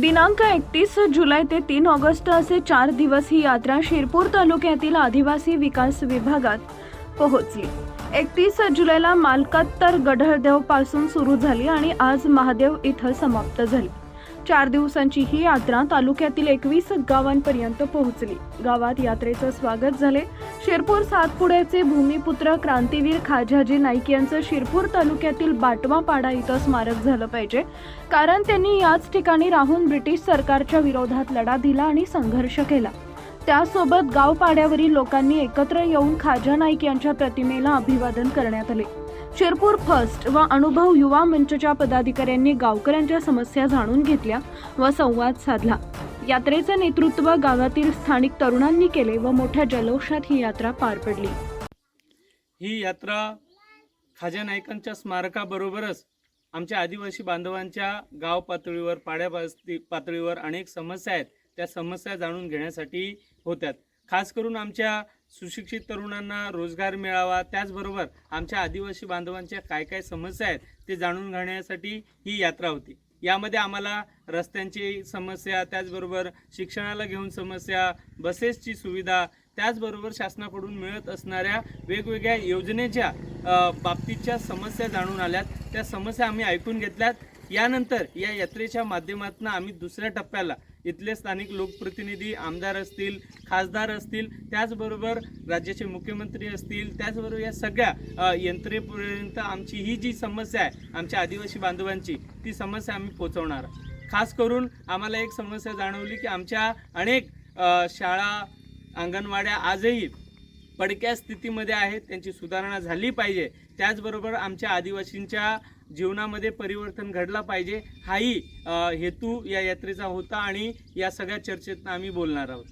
दिनांक एकतीस जुलै ते तीन ऑगस्ट असे चार दिवस ही यात्रा शिरपूर तालुक्यातील आदिवासी विकास विभागात पोहोचली. एकतीस जुलैला मालकात्तर गढळदेवपासून सुरू झाली आणि आज महादेव इथं समाप्त झाली. चार दिवसांची ही यात्रा तालुक्यातील एकवीस गावांपर्यंत पोहोचली. गावात यात्रेचं स्वागत झाले. शिरपूर सातपुड्याचे भूमिपुत्र क्रांतीवीर खाजाजी नाईक यांचं शिरपूर तालुक्यातील बाटवापाडा इथं स्मारक झालं पाहिजे. कारण त्यांनी याच ठिकाणी राहून ब्रिटिश सरकारच्या विरोधात लढा दिला आणि संघर्ष केला. त्यासोबत गावपाड्यावरील लोकांनी एकत्र येऊन खाजा नाईक यांच्या प्रतिमेला अभिवादन करण्यात आले. शिरपूर फर्स्ट व अनुभव युवा मंचच्या पदाधिकाऱ्यांनी गावकऱ्यांच्या समस्या जाणून घेतल्या व संवाद साधला. यात्रेचं नेतृत्व गावातील स्थानिक तरुणांनी केले व मोठ्या जल्लोषात ही यात्रा पार पडली. ही यात्रा खाजा नायकांच्या स्मारकाबरोबरच आमच्या आदिवासी बांधवांच्या गाव पातळीवर पाड्या पातळीवर अनेक समस्या आहेत. त्या समस्या जाणून घेण्यासाठी होत्यात. खास करून आमच्या सुशिक्षित तरुणांना रोजगार मिळावा त्याचबरोबर आमच्या आदिवासी बांधवांच्या काय काय समस्या आहेत ते जाणून घेण्यासाठी ही यात्रा होती. यामध्ये आम्हाला रस्त्यांची समस्या त्याचबरोबर शिक्षणाला घेऊन समस्या बसेसची सुविधा त्याचबरोबर शासनाकडून मिळत असणाऱ्या वेगवेगळ्या योजनेच्या बाबतीच्या समस्या जाणून आल्यात. त्या समस्या आम्ही ऐकून घेतल्यात. यानंतर या यात्रेच्या माध्यमातून आम्ही दुसऱ्या टप्प्याला इथले स्थानिक लोकप्रतिनिधी आमदार असतील खासदार असतील त्याचबरोबर राज्याचे मुख्यमंत्री असतील त्याचबरोबर या सगळ्या यंत्रेपर्यंत आमची ही जी समस्या आहे आमच्या आदिवासी बांधवांची ती समस्या आम्ही पोचवणार खास करून आम्हाला एक समस्या जाणवली की आमच्या अनेक शाळा अंगणवाड्या आजही पडक्या स्थितीमध्ये आहेत त्यांची सुधारणा झाली पाहिजे. त्याचबरोबर आमच्या आदिवासींच्या जीवनामध्ये परिवर्तन घडला पाहिजे हाही हेतू या यात्रेचा होता आणि या सगळ्या चर्चेतनं आम्ही बोलणार आहोत.